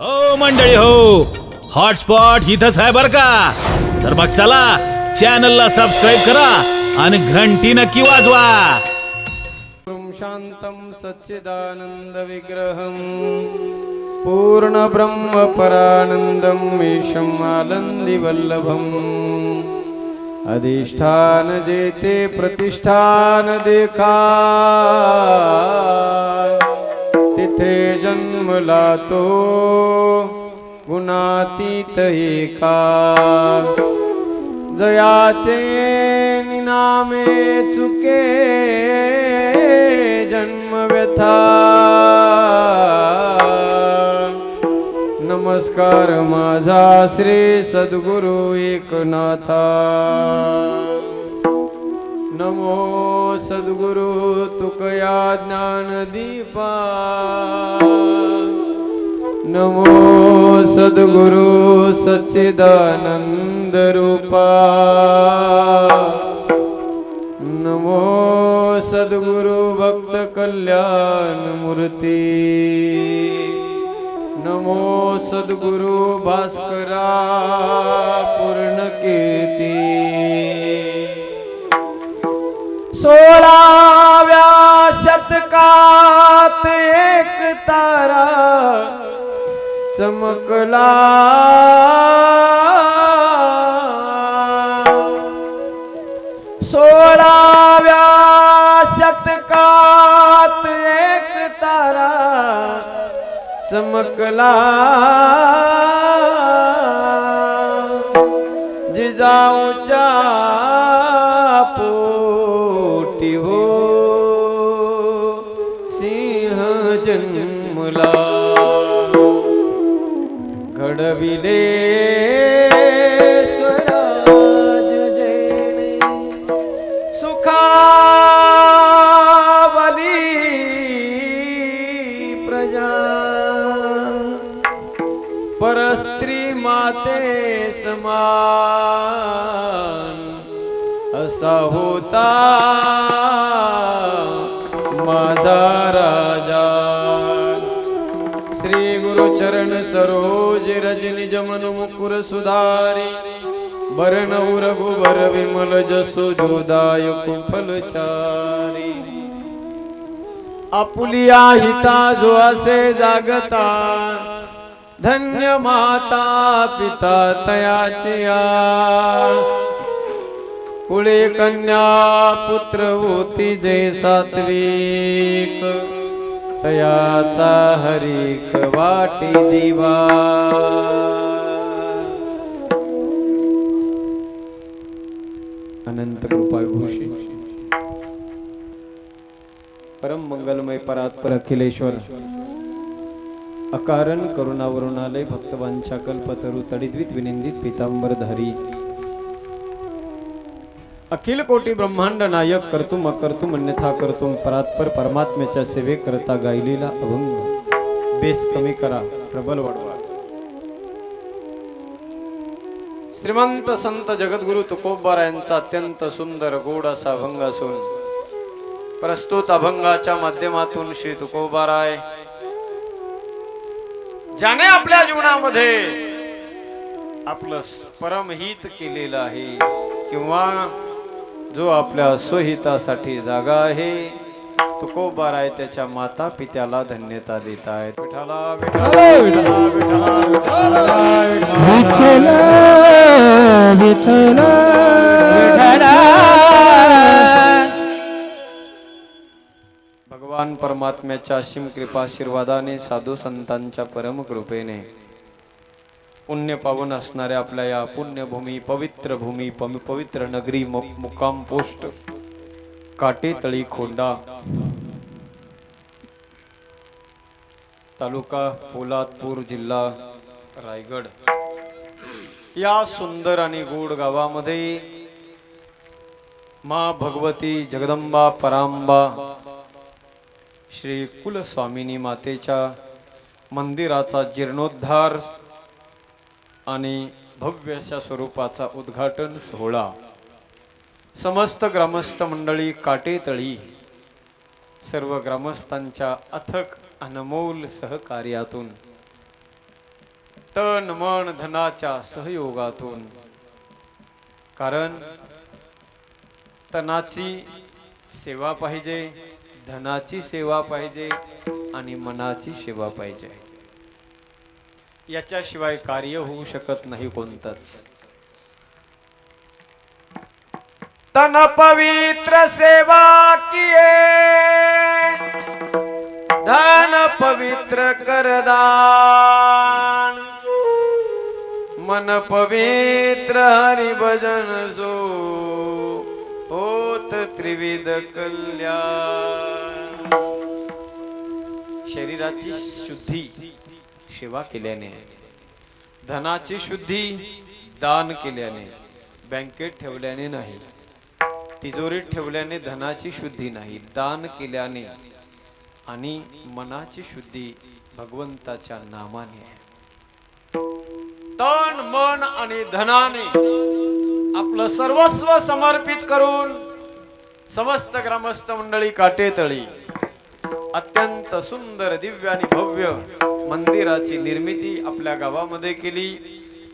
हो मंडळी हो. हॉटस्पॉट इथंच आहे बर का? तर मग चला चॅनलला सबस्क्राईब करा आणि घंटी नक्की वाजवा. ॐ शान्तं सच्चिदानन्दविग्रहं पूर्णब्रह्मपरानन्दं मीशम् वल्लभम। अधिष्ठान जेते प्रतिष्ठान देखा तिथे जन्मला तो गुणातीत एका. जयाचे निनामे चुके जन्म व्यथा नमस्कार माझा श्री सद्गुरु एकनाथा. नमो सद्गुरु तुकया ज्ञानदीपा नमो सद्गुरु सच्चिदानंद रूपा। नमो सद्गुरु भक्त कल्याण मूर्ति। नमो सद्गुरु सोळाव्या शतकात एक तारा चमकला. जिजाऊच्या होता माझा राजा. श्री गुरुचरण सरोज रजनी जमन मुकुर सुधारी. बरण रघुबर विमल जसो जोदाय कुफलचारी आपुलिया हिता जो असे जागता. धन्य माता पिता तयाचिया कुळे कन्या पुत्र होती जे सात्विक. तयाचा हरिक वाटी दिवा. अनंत कृपा परम मंगलमय परात्पर अखिलेश्वर. अकारण करुणावरुणालय भक्तवांच्या कल्पतरू तडिद्वित विनिंदित पितांबर धारी अखिल कोटी ब्रह्मांड नायक कर्तुम अकर्तुम अन्यथा करतुम परात्पर परमात्म्याच्या सेवे करता गायलेला अभंग. बेस कमी करा प्रबल वाढवा. श्रीमंत संत जगद्गुरु तुकोबार यांचा अत्यंत सुंदर गोड असा अभंग असून प्रस्तुत अभंगाच्या माध्यमातून श्री तुकोबाराय ज्याने आपल्या जीवनामध्ये आपलं परमहित केलेलं आहे. किंवा जो आपल्या स्वहितासाठी जागा आहे तुकोबार आहे त्याच्या माता पित्याला धन्यता देत आहेत. विठाला विठाला विठाला भगवान परमात्म्याच्या असीम कृपाशीर्वादाने साधू संतांच्या परम कृपेने पुण्य पावन असणाऱ्या आपल्या या पुण्यभूमी पवित्र भूमी पवित्र नगरी मुकाम मुक्काम पोस्ट काटेतळी खोंडा तालुका पोलादपूर जिल्हा रायगड. या सुंदर आणि गोड गावामध्ये मा भगवती जगदंबा परांबा श्री कुलस्वामिनी मातेच्या मंदिराचा जीर्णोद्धार आणि भव्य अशा स्वरूपाचा उद्घाटन सोहळा. समस्त ग्रामस्थ मंडळी काटेतळी सर्व ग्रामस्थांच्या अथक अनमोल सहकार्यातून. तन मन धनाच्या सहयोगातून. कारण तनाची सेवा पाहिजे धनाची सेवा पाहिजे आणि मनाची सेवा पाहिजे. याच्याशिवाय कार्य होऊ शकत नाही कोणतंच. तन पवित्र सेवा किए धन पवित्र करदान. मन पवित्र हरि भजन सो. होत त्रिविध कल्याण. शरीराची शुद्धी. सेवा केल्याने धनाची शुद्धी दान केल्याने बँकेत ठेवल्याने नाही तिजोरीत ठेवल्याने धनाची शुद्धी नाही दान केल्याने आणि मनाची शुद्धी भगवंताच्या नामाने. तन मन आणि धनाने आपलं सर्वस्व समर्पित करून समस्त ग्रामस्थ मंडळी काटेतळी अत्यंत सुंदर दिव्य आणि भव्य मंदिराची निर्मिती आपल्या गावामध्ये केली.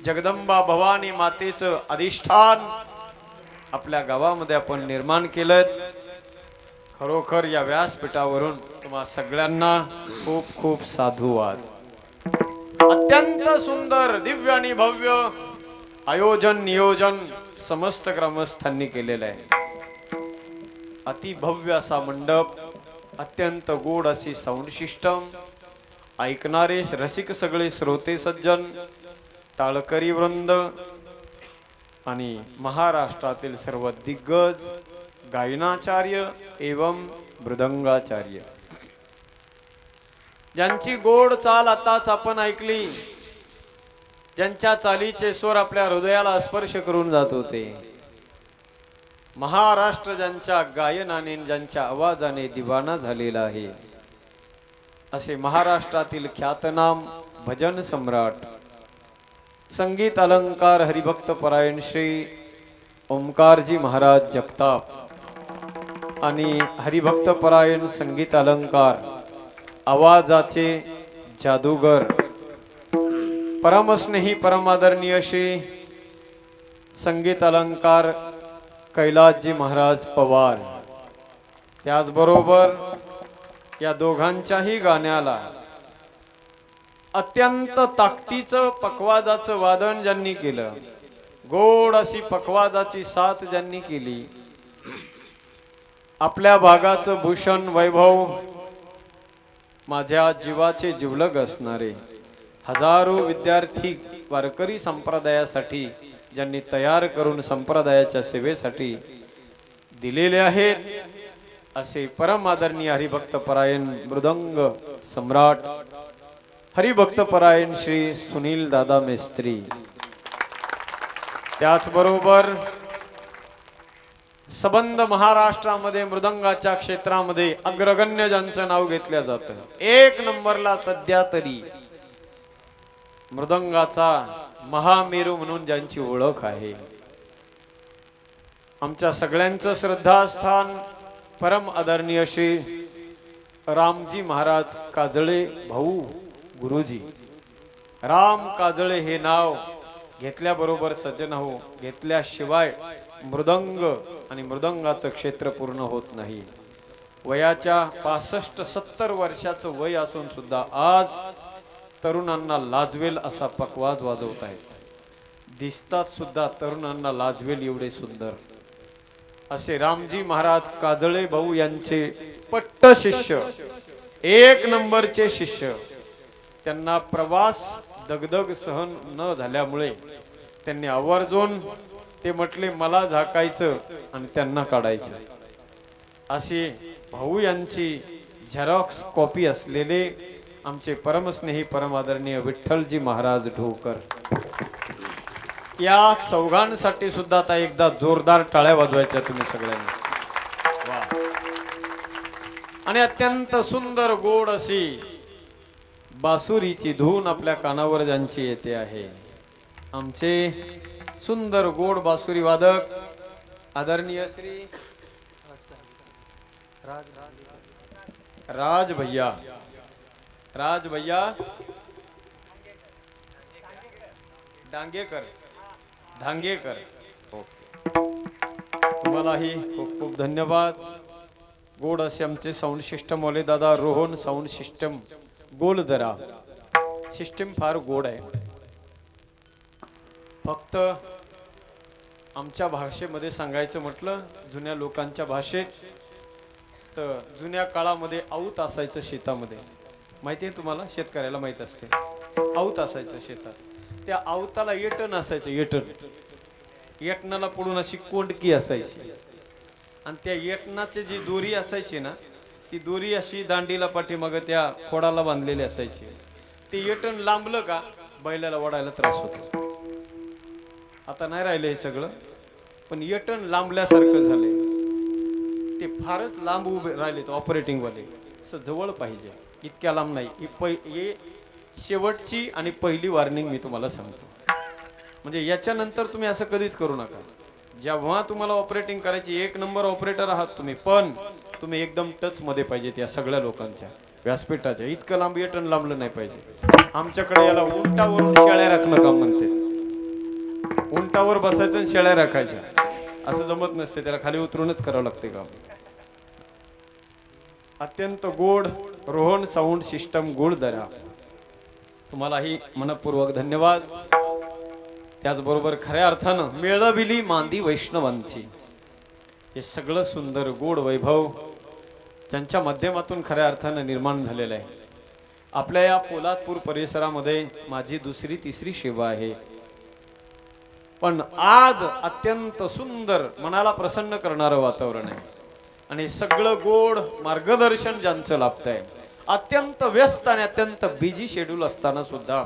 जगदंबा भवानी मातेचं अधिष्ठान आपल्या गावामध्ये आपण निर्माण केलं खरोखर या व्यासपीठावरून तुम्हा सगळ्यांना खूप खूप साधुवाद. अत्यंत सुंदर दिव्य आणि भव्य आयोजन नियोजन समस्त ग्रामस्थांनी केलेलं आहे. अति भव्य असा मंडप अत्यंत गोड अशी साऊंड सिस्टम ऐकणारे रसिक सगळे श्रोते सज्जन टाळकरी वृंद आणि महाराष्ट्रातील सर्व दिग्गज गायनाचार्य एवं मृदंगाचार्य. ज्यांची गोड चाल आताच आपण ऐकली ज्यांच्या चालीचे स्वर आपल्या हृदयाला स्पर्श करून जात होते. महाराष्ट्र ज्यांच्या गायनाने ज्यांच्या आवाजाने दिवाना झालेला आहे. असे महाराष्ट्रातील ख्यातनाम भजन सम्राट संगीत अलंकार हरिभक्त परायण श्री ओंकारजी महाराज जगताप आणि हरिभक्त परायण संगीत अलंकार आवाजाचे जादूगर परमस्नेही परमादरणीय श्री संगीत अलंकार कैलासजी महाराज पवार. त्याचबरोबर या दोघांच्याही गाण्याला. अत्यंत ताकदीचं पकवादाचं वादन ज्यांनी केलं गोड अशी पकवादाची साथ ज्यांनी केली आपल्या भागाचं भूषण वैभव माझ्या जीवाचे जिवलग असणारे हजारो विद्यार्थी वारकरी संप्रदायासाठी ज्यांनी तयार करून संप्रदायाच्या सेवेसाठी दिलेले आहेत असे परम आदरणीय हरिभक्त परायण मृदंग सम्राट हरिभक्त परायण श्री सुनील दादा मेस्त्री. त्याचबरोबर सबंध महाराष्ट्रामध्ये मृदंगाच्या क्षेत्रामध्ये अग्रगण्य ज्यांचं नाव घेतलं जातं एक नंबरला सध्या तरी मृदंगाचा महामेरू म्हणून ज्यांची ओळख आहे. आमच्या सगळ्यांचं श्रद्धास्थान परम आदरणीय श्री रामजी महाराज काजळे भाऊ गुरुजी. राम काजळे हे नाव घेतल्याबरोबर सज्जन हो घेतल्याशिवाय मृदंग आणि मृदंगाचं क्षेत्र पूर्ण होत नाही. वयाच्या पासष्ट सत्तर वर्षाचं वय असून सुद्धा आज तरुणांना लाजवेल असा पकवाज वाजवत आहेत दिसतात सुद्धा तरुणांना लाजवेल एवढे सुंदर. असे रामजी महाराज काजळे भाऊ यांचे पट्ट शिष्य एक नंबरचे शिष्य. त्यांना प्रवास दगदग सहन न झाल्यामुळे त्यांनी आवर्जून ते म्हटले मला झाकायचं आणि त्यांना काढायचं. असे भाऊ यांची झेरॉक्स कॉपी असलेले आमचे परमस्नेही परमादरणीय विठ्ठलजी महाराज ढोकर. या चौघांसाठी सुद्धा आता एकदा जोरदार टाळ्या वाजवायच्या तुम्ही सगळ्यांनी. वा. आणि अत्यंत सुंदर गोड अशी बासुरीची धून आपल्या कानावर ज्यांची येते आहे. आमचे सुंदर गोड बासुरी वादक आदरणीय श्री राज भैया. राज भैया. डांगेकर. धांगेकर. ओके तुम्हालाही खूप खूप धन्यवाद. गोड असे आमचे साऊंड सिस्टम वाले दादा रोहन साऊंड सिस्टम गोलदरा सिस्टम फार गोड आहे. फक्त आमच्या भाषेमध्ये सांगायचं म्हटलं जुन्या लोकांच्या भाषेत तर जुन्या काळामध्ये आऊत असायचं शेतामध्ये. माहिती आहे तुम्हाला? शेतकऱ्याला माहीत असते. आऊत असायचं शेतात. त्या आवताला येटण असायचं येटण येटणाला पडून अशी कोंडकी असायची. आणि त्या येटणाची जी दोरी असायची ना ती दोरी अशी दांडीला पाठीमागं त्या खोडाला बांधलेली असायची. ते येटण लांबलं का बैलाला ओढायला त्रास होतो. आता नाही राहिलं हे सगळं पण येटण लांबल्यासारखं झालंय. ते फारच लांब उभे राहिलेत ऑपरेटिंग वाले. असं जवळ पाहिजे. इतक्या लांब नाही. हे शेवटची आणि पहिली वॉर्निंग मी तुम्हाला सांगतो. म्हणजे याच्यानंतर तुम्ही असं कधीच करू नका. जेव्हा तुम्हाला ऑपरेटिंग करायची एक नंबर ऑपरेटर आहात तुम्ही पण तुम्ही एकदम टच मध्ये पाहिजेत या सगळ्या लोकांच्या व्यासपीठाच्या. इतकं लांब येटन लांबलं नाही पाहिजे. आमच्याकडे याला उंटावरून शेळ्या राखणं काम म्हणते. उंटावर बसायचं आणि शेळ्या राखायच्या. असं जमत नसते त्याला खाली उतरूनच करावं लागते काम. अत्यंत गोड रोहन साऊंड सिस्टम गोड दरा. तुम्हालाही मनपूर्वक धन्यवाद. त्याचबरोबर खऱ्या अर्थानं मिळविली मांदी वैष्णवांची. हे सगळं सुंदर गोड वैभव त्यांच्या माध्यमातून खऱ्या अर्थानं निर्माण झालेलं आहे. आपल्या या पोलादपूर परिसरामध्ये माझी दुसरी तिसरी सेवा आहे. पण आज अत्यंत सुंदर मनाला प्रसन्न करणारं वातावरण आहे. आणि सगळं गोड मार्गदर्शन ज्यांचं लाभतंय अत्यंत व्यस्त आणि अत्यंत बिझी शेड्यूल असताना सुद्धा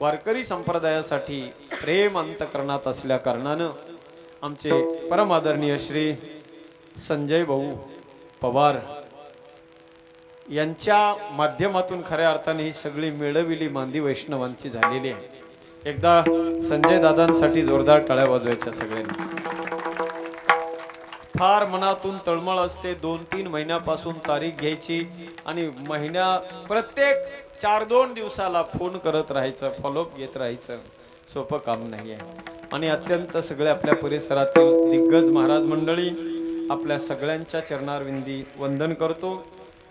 वारकरी संप्रदायासाठी प्रेम अंतकरणात असल्या कारणानं आमचे परमादरणीय श्री संजय भाऊ पवार यांच्या माध्यमातून खऱ्या अर्थाने ही सगळी मिळविली मांदी वैष्णवांची झालेली आहे. एकदा संजय दादांसाठी जोरदार टाळ्या वाजवायच्या सगळ्यांनी. फार मनातून तळमळ असते. दोन तीन महिन्यापासून तारीख घ्यायची आणि महिन्या प्रत्येक चार दोन दिवसाला फोन करत राहायचं फॉलोअप घेत राहायचं. सोपं काम नाही आहे. आणि अत्यंत सगळे आपल्या परिसरातील दिग्गज महाराज मंडळी आपल्या सगळ्यांच्या चरणारविंदी वंदन करतो.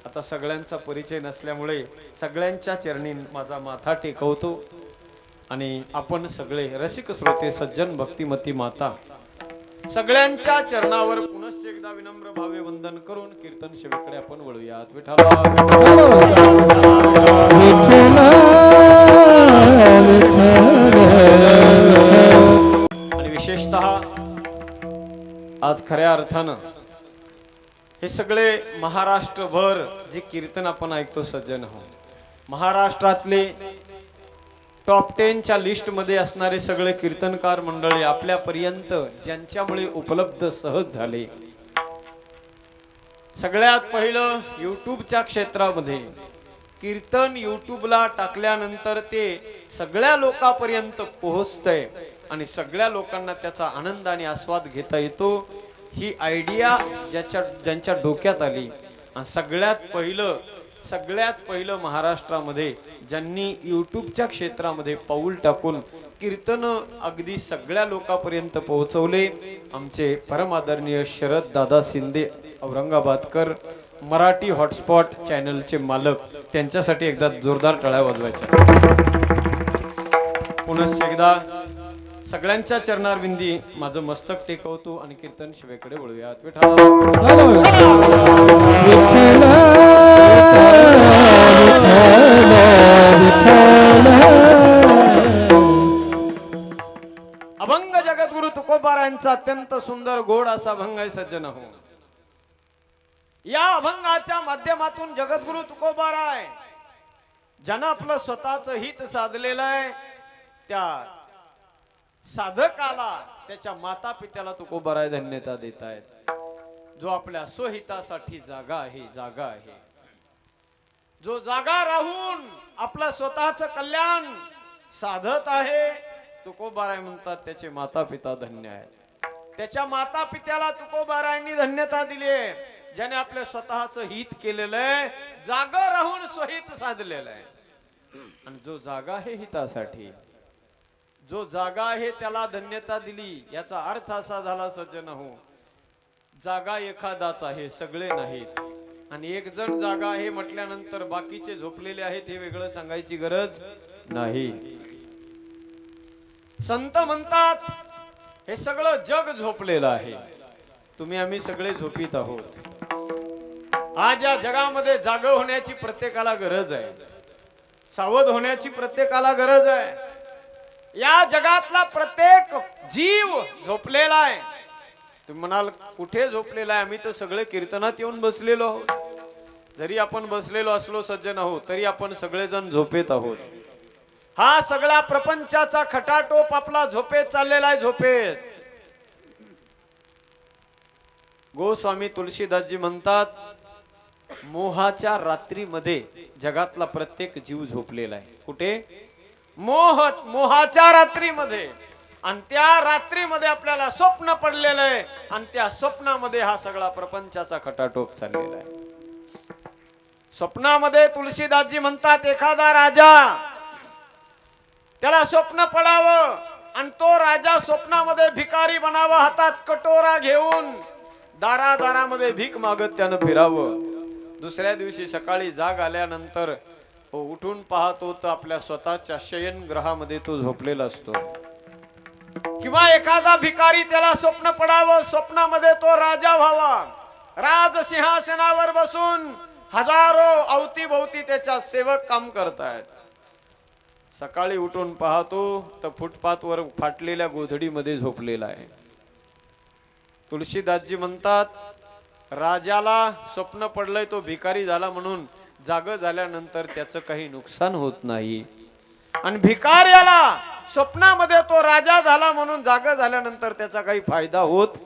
आता सगळ्यांचा परिचय नसल्यामुळे सगळ्यांच्या चरणी माझा माथा टेकवतो. आणि आपण सगळे रसिक श्रोते सज्जन भक्तिमती माता सगळ्यांच्या चरणावर पुनश्च एकदा विनम्र भावे वंदन करून कीर्तन शेवटकडे आपण वळूयात. विठाला आणि विशेषतः आज खऱ्या अर्थानं हे सगळे महाराष्ट्रभर जे कीर्तन आपण ऐकतो सज्जन हो महाराष्ट्रातले टॉप टेनच्या लिस्टमध्ये असणारे सगळे कीर्तनकार मंडळी आपल्यापर्यंत ज्यांच्यामुळे उपलब्ध सहज झाले. सगळ्यात पहिलं युट्यूबच्या क्षेत्रामध्ये. कीर्तन युट्यूबला टाकल्यानंतर ते सगळ्या लोकांपर्यंत पोहोचतंय आणि सगळ्या लोकांना त्याचा आनंद आणि आस्वाद घेता येतो. ही आयडिया ज्याच्या ज्यांच्या डोक्यात आली. आणि सगळ्यात पहिलं सगळ्यात पहिलं महाराष्ट्रामध्ये ज्यांनी युट्यूबच्या क्षेत्रामध्ये पाऊल टाकून कीर्तन अगदी सगळ्या लोकांपर्यंत पोहोचवले आमचे परमादरणीय शरद दादा शिंदे औरंगाबादकर मराठी हॉटस्पॉट चॅनलचे मालक त्यांच्यासाठी एकदा जोरदार टाळ्या वाजवायच्या. पुनश्च एकदा सगळ्यांच्या चरणारविंदी माझं मस्तक टेकवतो आणि कीर्तन शिवेकडे वळूयात. विठा तुकोबारांचा अत्यंत सुंदर गोड असा अभंग आहे सज्जन हो. या अभंगाच्या माध्यमातून जगद्गुरु तुकोबाराय ज्यानं आपलं स्वतःच हित साधलेलं आहे त्या साधकाला त्याच्या माता पित्याला तुकोबाराय धन्यता देत आहेत. जो आपल्या स्वहितासाठी जागा आहे जागा आहे. जो जागा राहून आपलं स्वतःच कल्याण साधत आहे तुकोबाराय म्हणतात त्याचे माता पिता धन्य आहेत. त्याच्या माता पित्याला तुकोबारायांनी धन्यता दिली आहे. ज्याने आपल्या स्वतःच हित केलेलं आहे जागा राहून स्वहित साधलेलं आहे. आणि जो जागा आहे हितासाठी जो जागा आहे त्याला धन्यता दिली याचा अर्थ असा झाला सज्जन हो जागा एखादाच आहे सगळे नाहीत. आणि एक जण जागा आहे म्हटल्यानंतर बाकीचे झोपलेले आहेत हे वेगळं सांगायची गरज नाही. संत म्हणतात हे सगळं जग झोपलेलं आहे. तुम्ही आम्ही सगळे झोपीत आहोत. आज या जगामध्ये जाग होण्याची प्रत्येकाला गरज आहे. सावध होण्याची प्रत्येकाला गरज आहे. या जगातला प्रत्येक जीव झोपलेला आहे. तुम्ही म्हणाल कुठे झोपलेला आहे? आम्ही तर सगळे कीर्तनात येऊन बसलेलो आहोत. जरी आपण बसलेलो असलो सज्जन आहोत तरी आपण सगळेजण झोपेत आहोत. हा सगळा प्रपंचाचा खटाटोप आपला झोपेत चाललेला आहे झोपेत. गोस्वामी तुलसीदासजी म्हणतात मोहाच्या रात्रीमध्ये जगातला प्रत्येक जीव झोपलेला आहे. कुठे? मोह मोहाच्या रात्रीमध्ये. आणि त्या रात्रीमध्ये आपल्याला स्वप्न पडलेलं आहे. आणि त्या स्वप्नामध्ये हा सगळा प्रपंचाचा खटाटोप चाललेला आहे. स्वप्नामध्ये तुलसीदासजी म्हणतात एखादा राजा त्याला स्वप्न पडावं आणि तो राजा स्वप्नामध्ये भिकारी बनावा हातात कटोरा घेऊन दारादारामध्ये भीक मागत त्यानं फिरावं. दुसऱ्या दिवशी सकाळी जाग आल्यानंतर तो उठून पाहतो तर आपल्या स्वतःच्या शयन ग्रहामध्ये तो झोपलेला असतो. किंवा एखादा भिकारी त्याला स्वप्न पडावं स्वप्नामध्ये तो राजा व्हावा. राज सिंहासनावर बसून हजारो अवतीभोवती त्याच्या सेवक काम करतायत. सकाळी उठून पाहतो तर फुटपाथवर फाटलेल्या गोधडीमध्ये झोपलेला आहे. तुळशीदासजी म्हणतात राजाला स्वप्न पडलंय तो भिकारी झाला म्हणून जाग झाल्यानंतर त्याचं काही नुकसान होत नाही. आणि भिकाऱ्याला स्वप्नामध्ये तो राजा झाला म्हणून जाग झाल्यानंतर त्याचा काही फायदा होत